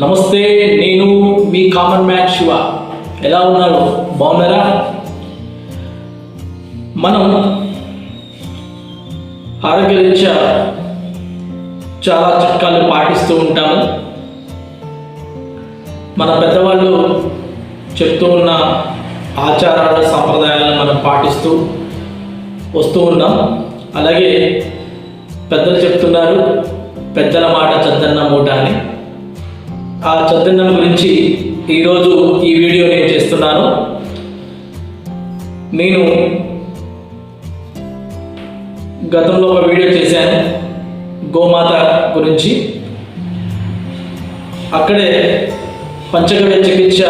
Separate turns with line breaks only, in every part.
నమస్తే నేను మీ common man Shiva. ఎలా ఉన్నారు? బాగున్నారా? మనం ఆరోగ్యరీత్యా చాలా చిట్కాలు పాటిస్తూ ఉంటాము. మన పెద్దవాళ్ళు చెప్తూ ఉన్న ఆచారాలు సంప్రదాయాలను మనం పాటిస్తూ వస్తూ ఉన్నాం. అలాగే పెద్దలు చెప్తున్నారు పెద్దల మాట చద్దన్న మూట అని. ఆ చైతన్యం గురించి ఈరోజు ఈ వీడియో నేను చేస్తున్నాను. నేను గతంలో ఒక వీడియో చేశాను గోమాత గురించి. అక్కడే పంచగవ్య చికిత్స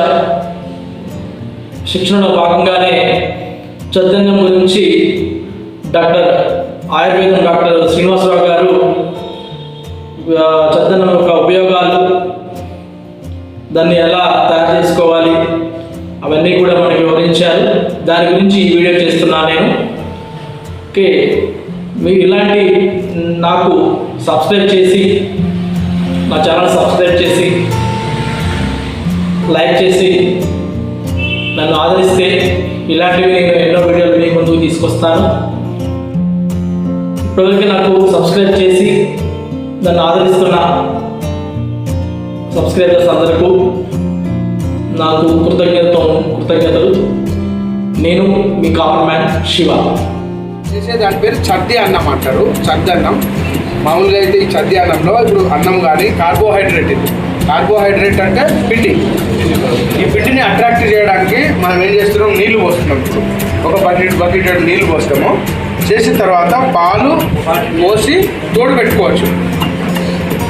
శిక్షణలో భాగంగానే చైతన్యం గురించి డాక్టర్ ఆయుర్వేదం డాక్టర్ శ్రీనివాసరావు గారు చైతన్యం యొక్క ఉపయోగాలు దాన్ని ఎలా తయారు చేసుకోవాలి? అవన్నీ కూడా మనకి వివరించారు. దాని గురించి ఈ వీడియో చేస్తున్నాను నేను. ఓకే మీరు ఇలాంటి నాకు సబ్స్క్రైబ్ చేసి నా ఛానల్ సబ్స్క్రైబ్ చేసి లైక్ చేసి నన్ను ఆదరిస్తే ఇలాంటివి నేను ఎన్నో వీడియోలు మీ ముందుకు తీసుకొస్తాను. ఇప్పటివరకు నాకు సబ్స్క్రైబ్ చేసి నన్ను ఆదరిస్తున్న సబ్స్క్రైబర్స్ అందరకు నాకు కృతజ్ఞత కృతజ్ఞతలు. నేను మీ కామన్ మ్యాన్ శివ.
చేసే దాని పేరు చద్ది అన్నం అంటారు. చద్ది అన్నం. మామూలుగా అయితే ఈ చద్ది అన్నంలో ఇప్పుడు అన్నం కానీ కార్బోహైడ్రేట్ ఇది. కార్బోహైడ్రేట్ అంటే పిండి. ఈ పిండిని అట్రాక్ట్ చేయడానికి మనం ఏం చేస్తున్నాం? నీళ్ళు పోస్తున్నాం ఇప్పుడు. ఒక బకెట్ బకెట్ నీళ్ళు పోస్తాము. చేసిన తర్వాత పాలు పోసి తోడు పెట్టుకోవచ్చు.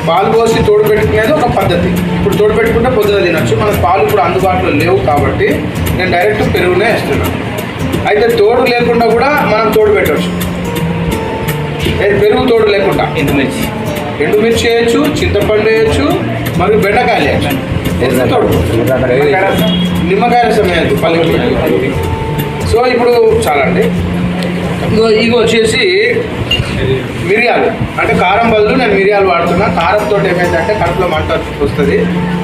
పాలు పోసి తోడు పెట్టుకునేది ఒక పద్ధతి. ఇప్పుడు తోడు పెట్టుకుంటే పొద్దున తినొచ్చు. మనకు పాలు ఇప్పుడు అందుబాటులో లేవు కాబట్టి నేను డైరెక్ట్ పెరుగునే వేస్తున్నాను. అయితే తోడు లేకుండా కూడా మనం తోడు పెట్టవచ్చు పెరుగు తోడు లేకుండా.
ఎండుమిర్చి.
ఎండుమిర్చి వేయచ్చు చింతపండు వేయచ్చు మరియు బెండకాయలు వేయచ్చు. తోడు? నిమ్మకాయ రసం వేయద్దు పల్లెకి సో ఇప్పుడు చాలండి. ఇగో ఇగో వచ్చేసి మిరియాలు. అంటే కారం బదులు నేను మిరియాలు వాడుతున్నా. కారంతో ఏమైందంటే కడుపులో మంట వస్తుంది.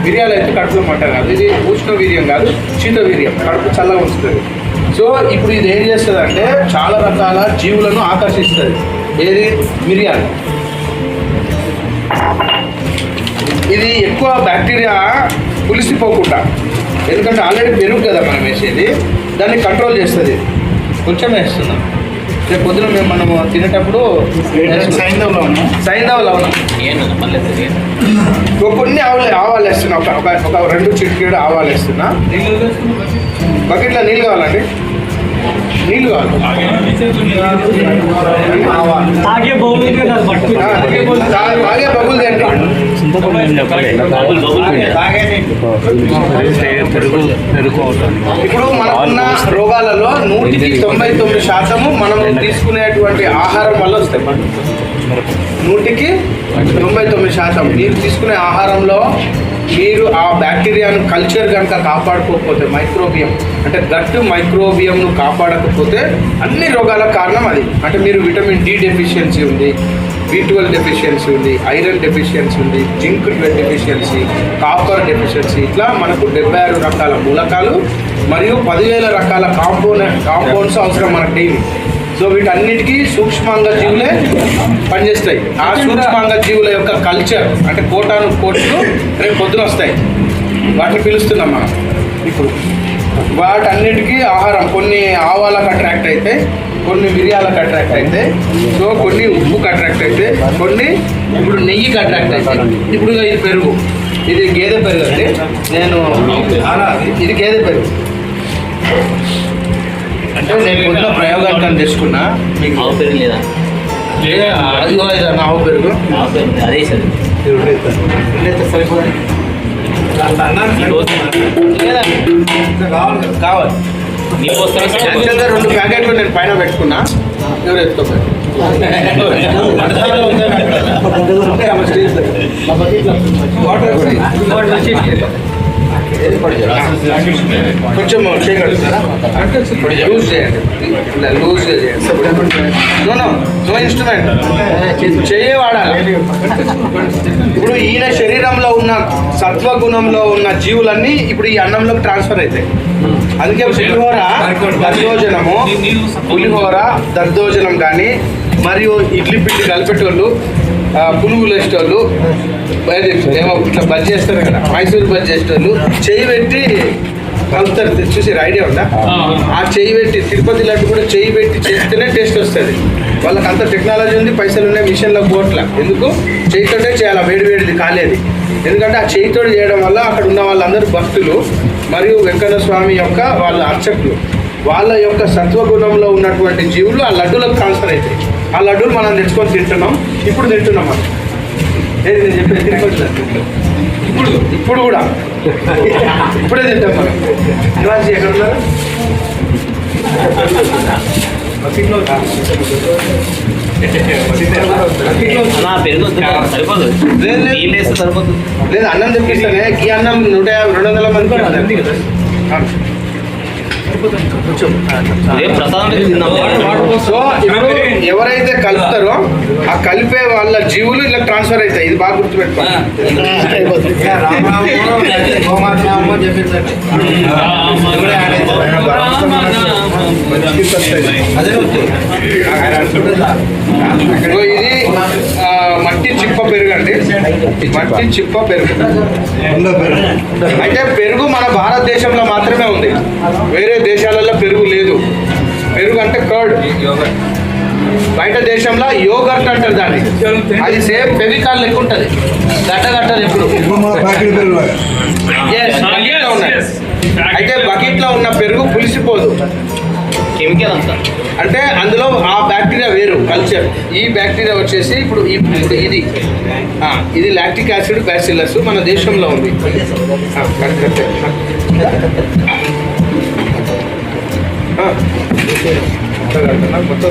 మిరియాలు అయితే కడుపులో మంట కాదు. ఇది ఉష్ణ వీర్యం కాదు శీత వీర్యం కడుపు చల్లగా ఉంచుతుంది. సో ఇప్పుడు ఇది ఏం చేస్తుంది అంటే చాలా రకాల జీవులను ఆకర్షిస్తుంది. ఏది? మిరియాలు. ఇది ఎక్కువ బ్యాక్టీరియా పులిసిపోకుండా ఎందుకంటే ఆల్రెడీ పెరుగు కదా మనం వేసేది దాన్ని కంట్రోల్ చేస్తుంది. కొంచెం వేస్తున్నాం. రేపు పొద్దున మేము మనము తినేటప్పుడు
సైంధవ్లో ఉన్నాం.
సైంధవలో ఉన్నాం. ఒక కొన్ని ఆవులు ఆవాలు వేస్తున్నా. ఒక ఒక ఒక రెండు చిటికేడు ఆవాలు వేస్తున్నా. బకెట్లో నీళ్ళు కావాలండి. నీళ్ళు
తాగే
తాగే ఇప్పుడు మనకున్న రోగాలలో నూటికి తొంభై తొమ్మిది శాతము మనం తీసుకునేటువంటి ఆహారం వల్ల వస్తాయి. నూటికి తొంభై తొమ్మిది శాతం. మీరు తీసుకునే ఆహారంలో మీరు ఆ బ్యాక్టీరియాను కల్చర్ కనుక కాపాడుకోకపోతే మైక్రోబియం అంటే గట్ మైక్రోబియంను కాపాడకపోతే అన్ని రోగాల కారణం అది. అంటే మీరు విటమిన్ డి డెఫిషియన్సీ ఉంది బి ట్వెల్వ్ డెఫిషియన్సీ ఉంది ఐరన్ డెఫిషియన్సీ ఉంది జింక్ డెఫిషియన్సీ కాపర్ డెఫిషియన్సీ ఇట్లా మనకు డెబ్బై ఆరు రకాల మూలకాలు మరియు పదివేల రకాల కాంపౌండ్ కాంపౌండ్స్ అవసరం మనకు డైలీ సో వీటన్నిటికీ సూక్ష్మాంగ జీవులే పనిచేస్తాయి. ఆ సూక్ష్మాంగ జీవుల యొక్క కల్చర్ అంటే కోటాను కోట్లు రేపు పొద్దున వస్తాయి. వాటిని పిలుస్తున్నాం మనం ఇప్పుడు. వాటన్నిటికీ ఆహారం కొన్ని ఆవాలకు అట్రాక్ట్ అయితే కొన్ని మిరియాలకు అట్రాక్ట్ అయితే సో కొన్ని ఉప్పుకు అట్రాక్ట్ అయితే కొన్ని ఇప్పుడు నెయ్యికి అట్రాక్ట్ అయితే. ఇప్పుడు ఇది పెరుగు. ఇది గేదె పెరుగు అండి. నేను ఇది గేదె పెరుగు. అంటే నేను పొద్దున ప్రయోగానికి అని తెచ్చుకున్నా మీకు.
ఆవు పెరుగు లేదా?
లేదా అది కూడా ఇదన్న ఆవు పెరుగు
ఆవు పెరుగు అదే సార్.
లేదా? కావాలి రెండు ప్యాకెట్లు నేను పైన పెట్టుకున్నా. ఎవరు ఎత్తుకోవాలి వాటర్ కొంచెం చేయగలుగుతారా? లూజ్ చేయండి. ఇలా లూజ్ చేయండి. నో ఇన్స్ట్రుమెంట్ చెయ్యే వాడాలి. ఇప్పుడు ఈయన శరీరంలో ఉన్న సత్వగుణంలో ఉన్న జీవులన్నీ ఇప్పుడు ఈ అన్నంలోకి ట్రాన్స్ఫర్ అవుతాయి. అందుకే పులిహోర దర్దోజనము పులిహోర దర్దోజనం కానీ మరియు ఇడ్లీ పిండి కలిపేటోళ్ళు పులుగులు వేసేటోళ్ళు ఏమో ఇట్లా బజ్జి చేస్తారు కదా మైసూరు బజ్జి చేసేటోళ్ళు చేయి పెట్టి కలుపుతారు. చూసి ఐడియా ఉందా? ఆ. చేయి పెట్టి తిరుపతి లడ్డు కూడా చేయి పెట్టి చేస్తేనే టేస్ట్ వస్తుంది. వాళ్ళకి అంత టెక్నాలజీ ఉంది పైసలు ఉన్నాయి మిషన్లో పోట్ల. ఎందుకు? చేయితోటే చేయాలి? వేడి వేడిది కాలేదు. ఎందుకంటే ఆ చేయితో చేయడం వల్ల అక్కడ ఉన్న వాళ్ళందరూ భక్తులు మరియు వెంకన్న స్వామి యొక్క వాళ్ళ అర్చకులు. వాళ్ళ యొక్క సత్వగుణంలో ఉన్నటువంటి జీవులు ఆ లడ్డూలకు ట్రాన్స్ఫర్ అవుతాయి ఆ లడ్డూలు మనం తెచ్చుకొని తింటున్నాం ఇప్పుడు తింటున్నాం మనం. ఏది నేను చెప్పేది తిరుపతి. ఇప్పుడు ఇప్పుడు కూడా. ఇప్పుడే తింటాం మనం. నివాసి ఎక్కడ ఉన్నారు? లేదు, అన్నం తెప్పిస్తానే. ఈ అన్నం నూట యాభై రెండు వందల మంది
పెట్టి తిందాం
సో ఇప్పుడు ఎవరైతే కలుపుతారో ఆ కలిపే వాళ్ళ జీవులు ఇలా ట్రాన్స్ఫర్ అవుతాయి. ఇది బాగా గుర్తుపెట్టుకోవాలి ఇదిగో ఇది ఆ, మట్టి చిప్ప పెరుగు అండి మట్టి చిప్ప పెరుగు. అయితే పెరుగు మన భారతదేశంలో మాత్రమే ఉంది. వేరే దేశాలలో పెరుగు లేదు. పెరుగు అంటే కర్డ్. బయట దేశంలో యోగర్ట్ అంటారు దాన్ని. అది సేమ్ ఫెవికాల్ లెక్క ఉంటుంది. గట్టదు ఎప్పుడు. అయితే బకెట్లో ఉన్న పెరుగు పులిసిపోదు.
కెమికల్ అంతా.
అంటే అందులో ఆ బ్యాక్టీరియా వేరు కల్చర్. ఈ బ్యాక్టీరియా వచ్చేసి ఇప్పుడు ఈ- ఇప్పుడు ఇది. ఇది లాక్టిక్ యాసిడ్ బ్యాసిల్లస్ మన దేశంలో ఉంది. ఆ, కరెక్ట్, కరెక్ట్. ఆ, మొత్తం కడుతున్నా, మొత్తం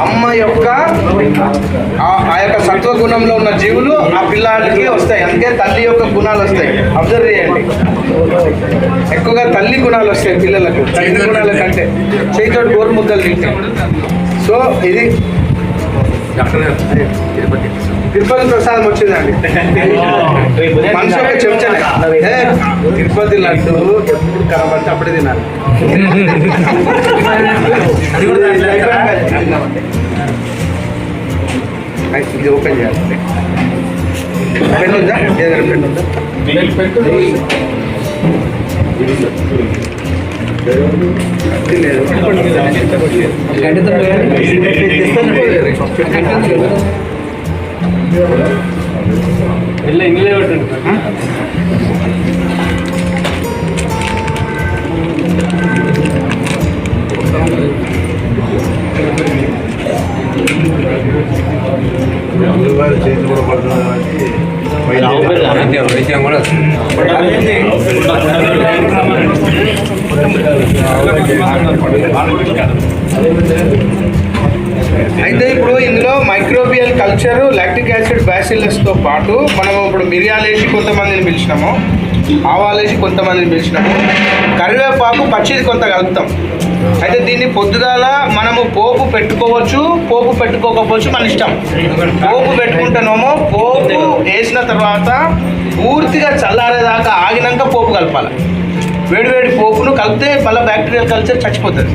అమ్మ యొక్క ఆ- ఆ యొక్క సత్వగుణంలో ఉన్న జీవులు ఆ పిల్లాడికి వస్తాయి. అందుకే తల్లి యొక్క గుణాలు వస్తాయి. అబ్జర్వ్ చేయండి. ఎక్కువగా తల్లి గుణాలు వస్తాయి పిల్లలకు. తల్లి గుణాల కంటే. చేతితో గోరు ముద్దలు తింటాం. సో ఇది తిరుపతి ప్రసాదం వచ్చిందండి. మనిషి ఏ, తిరుపతి లడ్డు ఎప్పుడు కనబడితే అప్పుడే తినాలి. ఇది ఓపెన్ చేయాలి. పెన్ ఉందా? ఏదైనా పెన్ ఉందా? అది లేదు.
రావు పెరుగు అన్న?
అయితే ఇప్పుడు ఇందులో మైక్రోబియల్ కల్చర్ లాక్టిక్ యాసిడ్ బ్యాసిల్లస్తో పాటు మనం ఇప్పుడు మిరియాలు వేసి కొంతమందిని పిలిచినాము ఆవాలు వేసి కొంతమందిని పిలిచినాము. కరివేపాకు పచ్చిది కొంత కలుపుతాం. అయితే దీన్ని పొద్దుగాల మనము పోపు పెట్టుకోవచ్చు పోపు పెట్టుకోకపోవచ్చు మన ఇష్టం. పోపు పెట్టుకుంటానేమో పోపు వేసిన తర్వాత పూర్తిగా చల్లారేదాకా ఆగినాక పోపు కలపాలి. వేడివేడి పోపును కలిపితే మళ్ళీ బ్యాక్టీరియల్ కల్చర్ చచ్చిపోతుంది.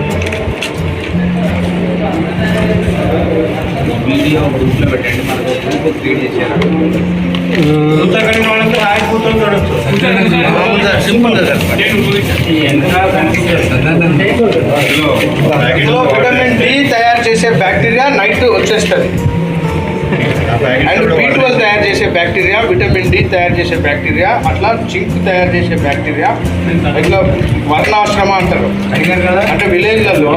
వీడియో గ్రూప్లో పెట్టండి. మనకు గ్రూప్ క్రియేట్ చేశారు.
మామూలుగా సింపుల్గా కలపండి ఇందులో విటమిన్ డి తయారు చేసే బ్యాక్టీరియా నైట్ వచ్చేస్తుంది. అండ్ బీ ట్వెల్వ్ తయారు చేసే బ్యాక్టీరియా విటమిన్ డి తయారు చేసే బ్యాక్టీరియా అట్లా జింక్ తయారు చేసే బ్యాక్టీరియా ఇట్లా వర్ణాశ్రమ అంటారు. అంటే విలేజ్లలో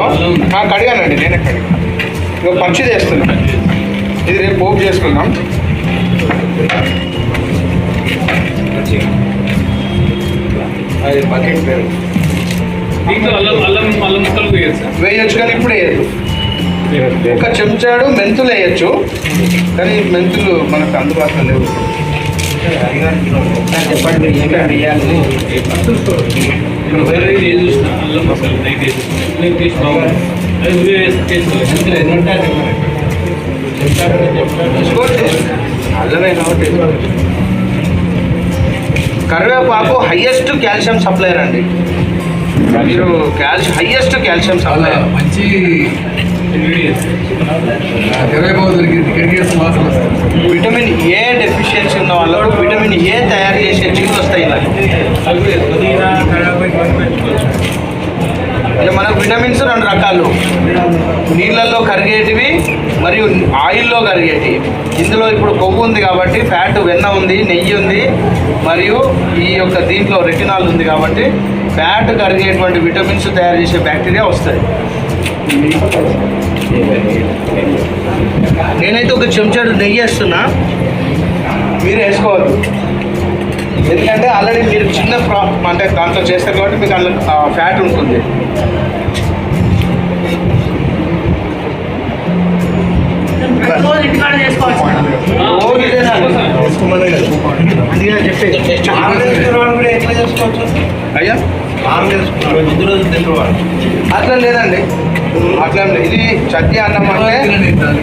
ఆ, కడిగానండి నేనే కడిగా ఇక పచ్చి చేస్తున్నాం. ఇది రేపు పోపు చేసుకుందాం. అది బకెట్ వేరు.
దీంట్లో అల్లం అల్లం అల్లం ముక్కలు వేయచ్చు.
వేయొచ్చు కానీ ఇప్పుడు వేయద్దు. ఒక చెంచాడు మెంతులు వేయచ్చు. కానీ మెంతులు మనకు అందుబాటులో లేవు. చెప్పండి
అల్లం మసాలా
అల్లమే కాబట్టి కరివేపాకు హైయెస్ట్ కాల్షియం సప్లైర్ అండి. మీరు కాల్షియం హైయెస్ట్ కాల్షియం సప్లైర్
మంచి
విటమిన్ ఏ డెఫిషియన్సీ ఉన్న వాళ్ళకు విటమిన్ ఏ తయారు చేసే జీవులు వస్తాయి ఇలా ఇక మనకు విటమిన్స్ రెండు రకాలు. నీళ్ళల్లో కరిగేటివి మరియు ఆయిల్లో కరిగేటివి. ఇందులో ఇప్పుడు కొవ్వు ఉంది కాబట్టి ఫ్యాట్ వెన్న ఉంది నెయ్యి ఉంది మరియు ఈ యొక్క దీంట్లో రెటినాల్ ఉంది కాబట్టి ఫ్యాట్ కరిగేటువంటి విటమిన్స్ తయారు చేసే బ్యాక్టీరియా వస్తుంది. నేనైతే ఒక చెంచాడు నెయ్యి వేస్తున్నా. మీరు వేసుకోవద్దు. ఎందుకంటే ఆల్రెడీ మీరు చిన్న ప్రా అంటే దాంట్లో చేస్తారు కాబట్టి మీకు అందులో ఫ్యాట్ ఉంటుంది. అయ్యా అట్లా లేదండి అట్లా ఇది చద్ది అన్నం అంటే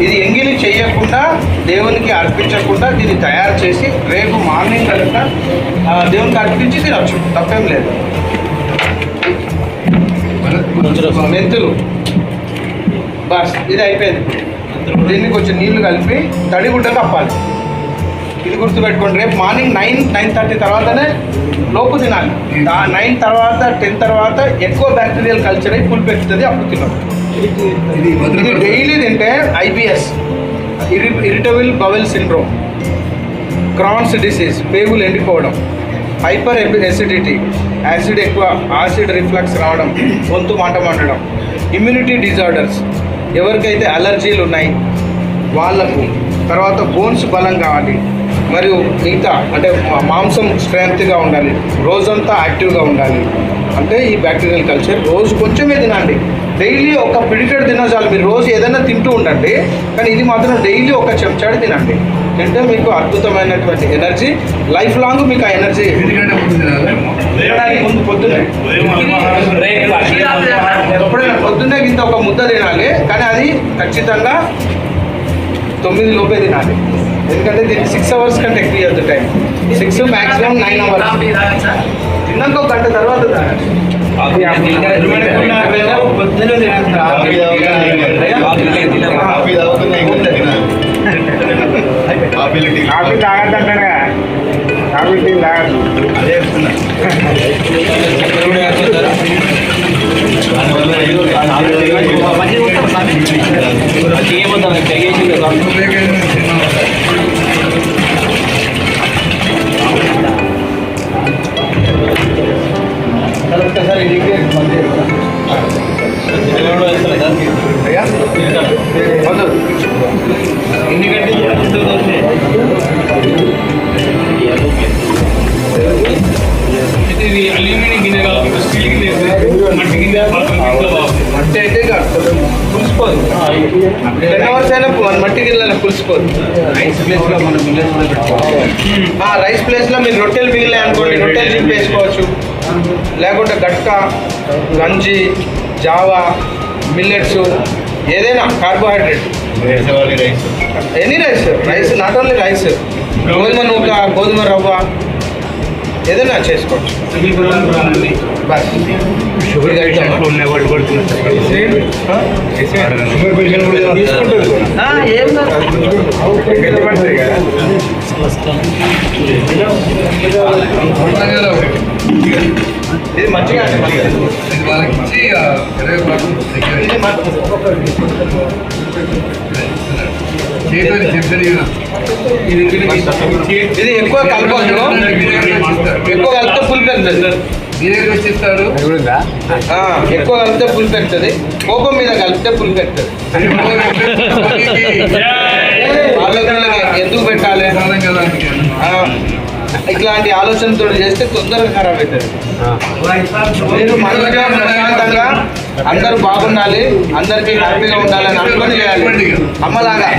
ఇది ఎంగిలి చేయకుండా దేవునికి అర్పించకుండా దీన్ని తయారు చేసి రేపు మార్నింగ్ కనుక దేవునికి అర్పించి తినొచ్చు. తప్పేం లేదు. మెంతులు. బస్ ఇది అయిపోయింది. దీన్ని కొంచెం నీళ్ళు కలిపి తడి గుడ్డ కప్పాలి. ఇది గుర్తుపెట్టుకోండి రేపు మార్నింగ్ నైన్ నైన్ థర్టీ తర్వాతనే లోపు తినాలి. నైన్ తర్వాత టెన్ తర్వాత ఎక్కువ బ్యాక్టీరియల్ కల్చర్ అయి పుల్ అప్పుడు తినాలి
ఇది
డైలీ తింటే IBS irritable bowel syndrome Crohn's disease పేగులు ఎండిపోవడం హైపర్ ఎసిడిటీ యాసిడ్ ఎక్కువ యాసిడ్ రిఫ్లక్స్ రావడం గొంతు మంట మండడం ఇమ్యూనిటీ డిజార్డర్స్ ఎవరికైతే అలర్జీలు ఉన్నాయి వాళ్ళకు తర్వాత బోన్స్ బలం కావాలి మరియు మిగతా అంటే మా- మాంసం స్ట్రెంగ్త్గా ఉండాలి రోజంతా యాక్టివ్గా ఉండాలి. అంటే ఈ బ్యాక్టీరియల్ కల్చర్ రోజు కొంచెమే తినండి. డైలీ ఒక పిడికెడు తిన్నా చాలు. మీరు రోజు ఏదైనా తింటూ ఉండండి. కానీ ఇది మాత్రం డైలీ ఒక చెంచాడు తినండి. తింటే మీకు అద్భుతమైనటువంటి ఎనర్జీ. లైఫ్ లాంగ్ మీకు ఆ ఎనర్జీ.
ముందు తినాలి.
పొద్దున్నే. ఎప్పుడైనా పొద్దున్నే ఇంత ఒక ముద్ద తినాలి. కానీ అది ఖచ్చితంగా తొమ్మిది లోపే తినాలి. ఎందుకంటే దీనికి సిక్స్ అవర్స్ కంటే ఎక్కువ time. Six maximum nine hours తిన్నాక ఒక గంట తర్వాత తాగాలి. పొద్దున్నే తినాలి. కాఫీ తాగద్దంటారా కాఫీ టీ తాగద్దు అదే చెప్తున్నా
ఉపయోగం తిన్నాం.
ఒక్కసారి పులిసిపోదు టెన్ అవర్స్ అయినా మట్టి గిన్నెల పులిసిపోదు రైస్ ప్లేస్లో మనం విలేజ్లో పెట్టుకోవాలి ఆ రైస్ ప్లేస్లో మీరు రొట్టెలు మిగిలినాయి అనుకోండి రొట్టెలు చింపి లేకుంటే గట్క గంజి జావా మిల్లెట్స్ ఏదైనా carbohydrate rice any rice rice not only rice గోధుమ నూక గోధుమ రవ్వ ఏదైనా చేసుకోవచ్చు బస్ షుగర్ ఏం కాదు
కొట్టంగానే ఒకటి.
ఇది మంచిగా
ఇది వాళ్ళకి ఇచ్చి చేతులు
ఇది ఎక్కువ కలపొద్దు ఎక్కువ కలిపితే పుల్ పెడుతుంది
ఇస్తారు
ఎక్కువ కలిపితే పుల్ పెడుతుంది కోపం మీద కలిపితే పుల్ పెడుతుంది ఎందుకు పెట్టాలి? ఇట్లాంటి ఆలోచనతో చేస్తే తొందరగా ఖరాబ్ అవుతుంది. మీరు మనసుగా ప్రశాంతంగా అందరూ బాగుండాలి అందరికీ హ్యాపీగా ఉండాలని అనుకొని చేయాలి. అమ్మలాగా.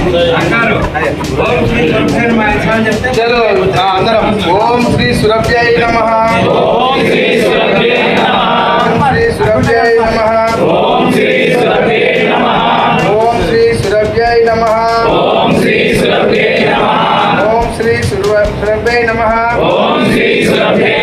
చలో అందరం. ఓం శ్రీ సురభ్యై నమ. ఓం శ్రీ సురభ్యై నమ. ఓం శ్రీ సురభ్యై నమ. ఓం శ్రీ సురభ్యై నమ. ఓం శ్రీ సురభ్యై నమ. ఓం శ్రీ సురభ్యై నమ. ఓం శ్రీ సురభ్యై